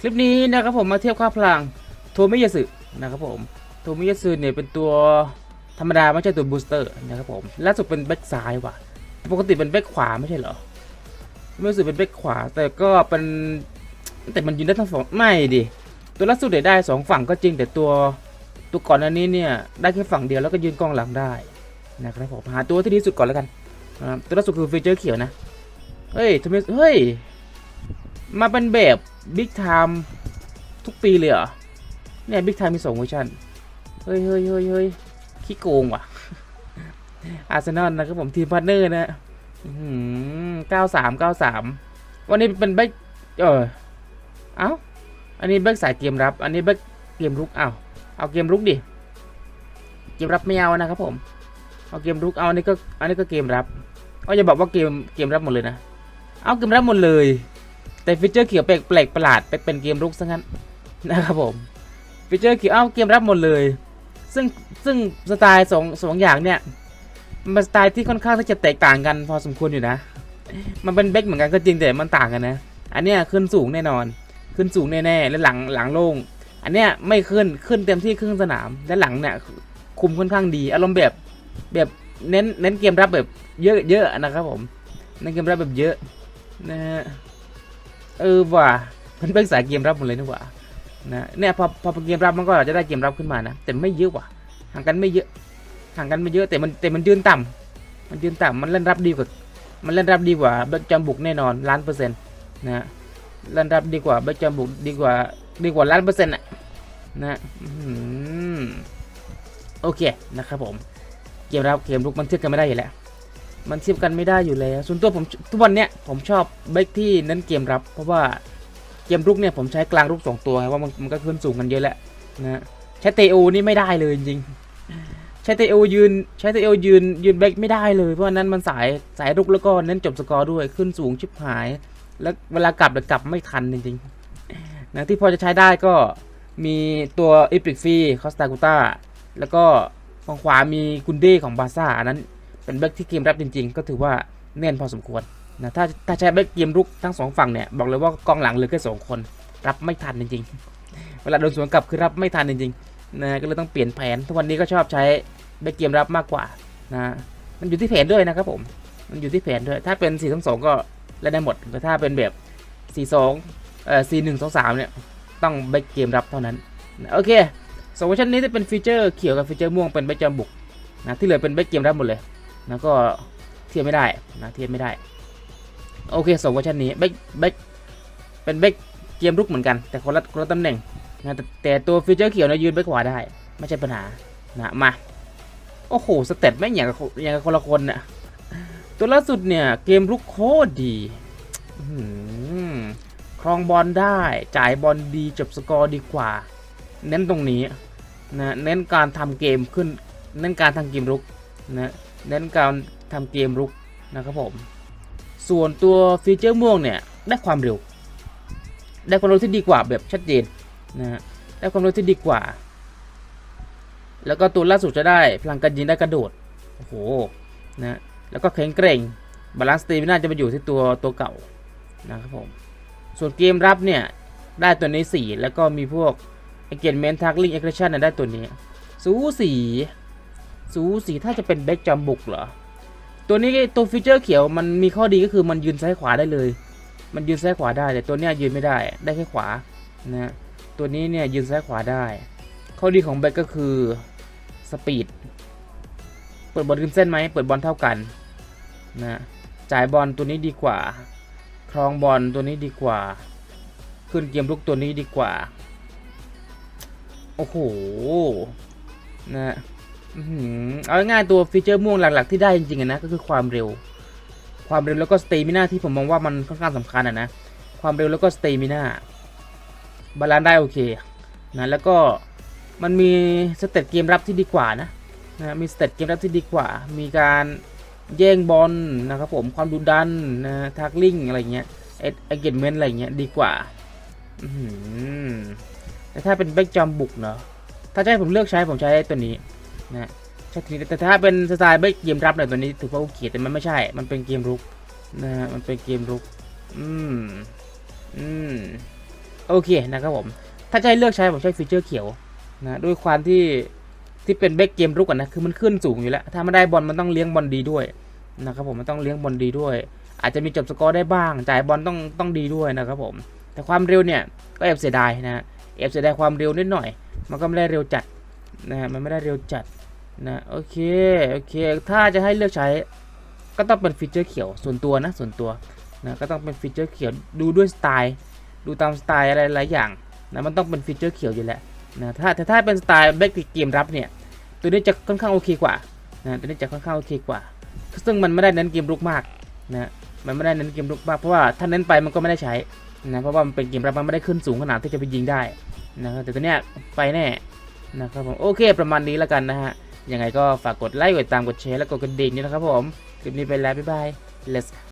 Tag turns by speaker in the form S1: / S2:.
S1: คลิปนี้นะครับผมมาเทียบค่าพลังโทมิยาสึนะครับผมโทมิยาสึเนี่ยเป็นตัวธรรมดาไม่ใช่ตัวบูสเตอร์นะครับผมล่าสุดเป็นแบ็กซ้ายว่ะ ปกติเป็นแบ็กขวาไม่ใช่เหรอไม่รู้สึกเป็นแบ็กขวา แต่ก็เป็นแต่มันยืนได้ทั้งสองไม่ดิตัวล่าสุดเนี่ยได้สองฝั่งก็จริงแต่ตัวตัวก่อนอันนี้เนี่ยได้แค่ฝั่งเดียวแล้วก็ยืนกองหลังได้นะครับผมหาตัวที่ดีสุดก่อนแล้วกันตัวล่าสุดคือฟีเจอร์เขียวนะเฮ้ยทำไมเฮ้ยมาเป็นแบบ บิ๊กไทม์ทุกปีเลยเหรอ เนี่ยบิ๊กไทม์มีสองเวอร์ชันเฮ้ยเฮ้ยเฮ้ยเฮ้ยขี้โกงว่ะ อาร์เซนอลนะครับผมทีมพาร์ทเนอร์นะเก้าสามเก้าสามวันนี้เป็นแบ็กเออเอ้า อันนี้แบ็กสายเกมรับ อันนี้แบ็กเกมรุก เอาเอาเกมรุกดิ เกมรับไม่เอานะครับผม เอาเกมรุก เอาอันนี้ก็ อันนี้ก็เกมรับก็จะบอกว่าเกม เกมรับหมดเลยนะ เอาเกมรับหมดเลย แต่ฟีเจอร์เขียวแปลกแปลกประหลาดไปเป็นเกมรุกซะงั้นนะครับผมฟีเจอร์เขียวเอาเกมรับหมดเลย ซึ่งซึ่งสไตล์สองสองอย่างเนี่ยมันเป็นสไตล์ที่ค่อนข้างที่จะแตกต่างกันพอสมควรอยู่นะ มันเป็นเบคเหมือนกันก็จริงแต่มันต่างกันนะ อันเนี้ยขึ้นสูงแน่นอน ขึ้นสูงแน่ๆและหลังหลังโล่ง อันเนี้ยไม่ขึ้นขึ้นเต็มที่ครึ่งสนามและหลังเนี่ยคุมค่อนข้างดี อารมณ์แบบแบบเน้นเน้นเกมรับแบบเยอะเยอะนะครับผมเน้นเกมรับแบบเยอะนะฮะ เออว่ะมันเป็นสายเกมรับหมดเลยนี่หว่านะเนี่ยพอพอเป็นเกมรับมันก็จะได้เกมรับขึ้นมานะแต่ไม่เยอะว่ะห่างกันไม่เยอะห่างกันไม่เยอะแต่มันแต่มันยืนต่ำมันยืนต่ำมันเล่นรับดีกว่ามันเล่นรับดีกว่าเบคจำบุกแน่นอนล้านเปอร์เซ็นต์นะเล่นรับดีกว่าเบคจำบุกดีกว่าดีกว่าล้านเปอร์เซ็นต์อะนะโอเคนะครับผมเกมรับเกมลุกมันเทียบกันไม่ได้อยู่แล้ว มันเทียบกันไม่ได้อยู่แล้ว ส่วนตัวผมทุกวันเนี้ยผมชอบเบคที่เน้นเกมรับ เพราะว่าเกมรุกเนี่ยผมใช้กลางรุกสองตัวว่ามันมันก็ขึ้นสูงกันเยอะแล้วนะใช้เตโอนี่ไม่ได้เลยจริงใช้เตโอยืนใช้เตโอยืนยืนเบคไม่ได้เลยเพราะนนั้นมันสายสายรุกแล้วก็เน้นจบสกอร์ด้วยขึ้นสูงชิบหาย แล้วเวลากลับเดี๋ยวกลับไม่ทันจริงๆนะที่พอจะใช้ได้ก็มีตัวเอพิกฟีคอสตากูต้าแล้วก็ฝั่งขวามีกุนเด้ของบาซ่าอันนั้น เป็นแบ็กที่เกมรับจริง ๆ ก็ถือว่าแน่นพอสมควรนะถ้าถ้าใช้แบ็กเกมรุกทั้งสองฝั่งเนี่ยบอกเลยว่ากองหลังเหลือแค่สองคน รับไม่ทันจริงๆ เวลาโดนสวนกลับคือรับไม่ทันจริงๆนะก็เลยต้องเปลี่ยนแผนทุกวันนี้ก็ชอบใช้แบ็กเกมรับมากกว่านะมันอยู่ที่แผนด้วยนะครับผมมันอยู่ที่แผนด้วย ถ้าเป็น4 2 2ก็เล่นได้หมดแต่ถ้าเป็นแบบ4 2เอ่อ4 1 2 3เนี่ยต้องแบ็กเกมรับเท่านั้นนะโอเคสองเวอร์ชันนี้จะเป็นฟีเจอร์เขียวกับฟีเจอร์ม่วงเป็นแบ็กจำบุกนะที่เหลือเป็นแบ็กเกมรับหมดเลย แล้วก็เทียบไม่ได้นะเทียบไม่ได้ โอเคสองเวอร์ชันนี้แบ็กแบ็กเป็นแบ็กเกมรุกเหมือนกัน แต่คนละคนละตำแหน่งนะแต่แต่ตัวฟีเจอร์เขียวนะยืนแบ็กขวาได้ ไม่ใช่ปัญหานะมาโอ้โหสเตตไม่อย่างกับอย่างกับคนละคนน่ะตัวล่าสุดเนี่ยเกมรุกโคตรดีครองบอลได้จ่ายบอลดีจบสกอร์ดีกว่า เน้นตรงนี้นะเน้นการทำเกมขึ้น เน้นการทำเกมรุกนะ เน้นการทำเกมรุกนะครับผม ส่วนตัวฟีเจอร์ม่วงเนี่ยได้ความเร็ว ได้ความเร็วที่ดีกว่าแบบชัดเจนนะฮะได้ความเร็วที่ดีกว่า แล้วก็ตัวล่าสุดจะได้พลังการยิงได้กระโดดโอ้โหนะแล้วก็แข็งแกร่งบาลานซ์ตีน่าจะมาอยู่ที่ตัวตัวเก่านะครับผมส่วนเกมรับเนี่ยได้ตัวนี้ 4 แล้วก็มีพวก engagement tackling aggression นได้ตัวนี้สูสี สูสีถ้าจะเป็นแบ็กจำบุกเหรอ ตัวนี้ตัวฟีเจอร์เขียวมันมีข้อดีก็คือมันยืนซ้ายขวาได้เลย มันยืนซ้ายขวาได้แต่ตัวเนี้ยยืนไม่ได้ได้แค่ขวานะตัวนี้เนี่ยยืนซ้ายขวาได้ ข้อดีของแบ็กก็คือสปีดเปิดบอลริมเส้นไหมเปิดบอลเท่ากันนะจ่ายบอลตัวนี้ดีกว่า ครองบอลตัวนี้ดีกว่า ขึ้นเกมลุกตัวนี้ดีกว่า โอ้โห นะ เอาง่ายตัวฟีเจอร์ม่วงหลัก ๆ ที่ได้จริงๆนะก็คือความเร็ว ความเร็วแล้วก็สเตมิน่าที่ผมมองว่ามันค่อนข้างสำคัญอะนะ ความเร็วแล้วก็สเตมิน่าบาลานซ์ได้โอเคนะแล้วก็มันมีสเตตเกมรับที่ดีกว่านะนะมีสเตตเกมรับที่ดีกว่า มีการแย่งบอลนะครับผมความดุดันนะทักลิงอะไรเงี้ยเอเกนเมนต์อะไรเงี้ยดีกว่าแต่ถ้าเป็นแบ็กจอมบุกเนาะถ้าจะให้ผมเลือกใช้ผมใช้ตัวนี้ นะใช่ทีแต่ถ้าเป็นสไตล์แบ็กเกมรับเนี่ยตัวนี้ถือว่าโอเคแต่มันไม่ใช่ มันเป็นเกมรุกนะฮะมันเป็นเกมรุก อืม อืม โอเคนะครับผม ถ้าจะให้เลือกใช้ผมใช้ฟีเจอร์เขียวนะด้วยความที่ที่เป็นแบ็กเกมรุกอะนะคือมันขึ้นสูงอยู่แล้ว ถ้าไม่ได้บอลมันต้องเลี้ยงบอลดีด้วยนะครับผมมันต้องเลี้ยงบอลดีด้วย อาจจะมีจบสกอร์ได้บ้าง จ่ายบอลต้องต้องดีด้วยนะครับผม แต่ความเร็วเนี่ยก็แอบเสียดายนะแอบเสียดายความเร็วนิดหน่อย มันก็ไม่ได้เร็วจัดนะฮะมันไม่ได้เร็วจัด นะโอเคโอเค ถ้าจะให้เลือกใช้ ก็ต้องเป็นฟีเจอร์เขียวส่วนตัวนะส่วนตัวนะก็ต้องเป็นฟีเจอร์เขียวดูด้วยสไตล์ดูตามสไตล์อะไรหลายอย่างนะมันต้องเป็นฟีเจอร์เขียวอยู่แล้วนะถ้าแต่ถ้าเป็นสไตล์แบ็กเกมรับเนี่ยตัวนี้จะค่อนข้างโอเคกว่านะตัวนี้จะค่อนข้างโอเคกว่า ซึ่งมันไม่ได้เน้นเกมรุกมากนะมันไม่ได้เน้นเกมรุกมากเพราะว่าถ้าเน้นไปมันก็ไม่ได้ใช้นะเพราะว่ามันเป็นเกมรับมันไม่ได้ขึ้นสูงขนาดที่จะไปยิงได้นะครับแต่ตัวเนี้ยไปแน่นะครับผมโอเคประมาณนี้แล้วกันนะฮะ ยังไงก็ฝากกดไลค์กดติดตามกดแชร์และกดกระดิ่งด้วยนะครับผมคลิปนี้ไปแล้วบ๊ายบาย let's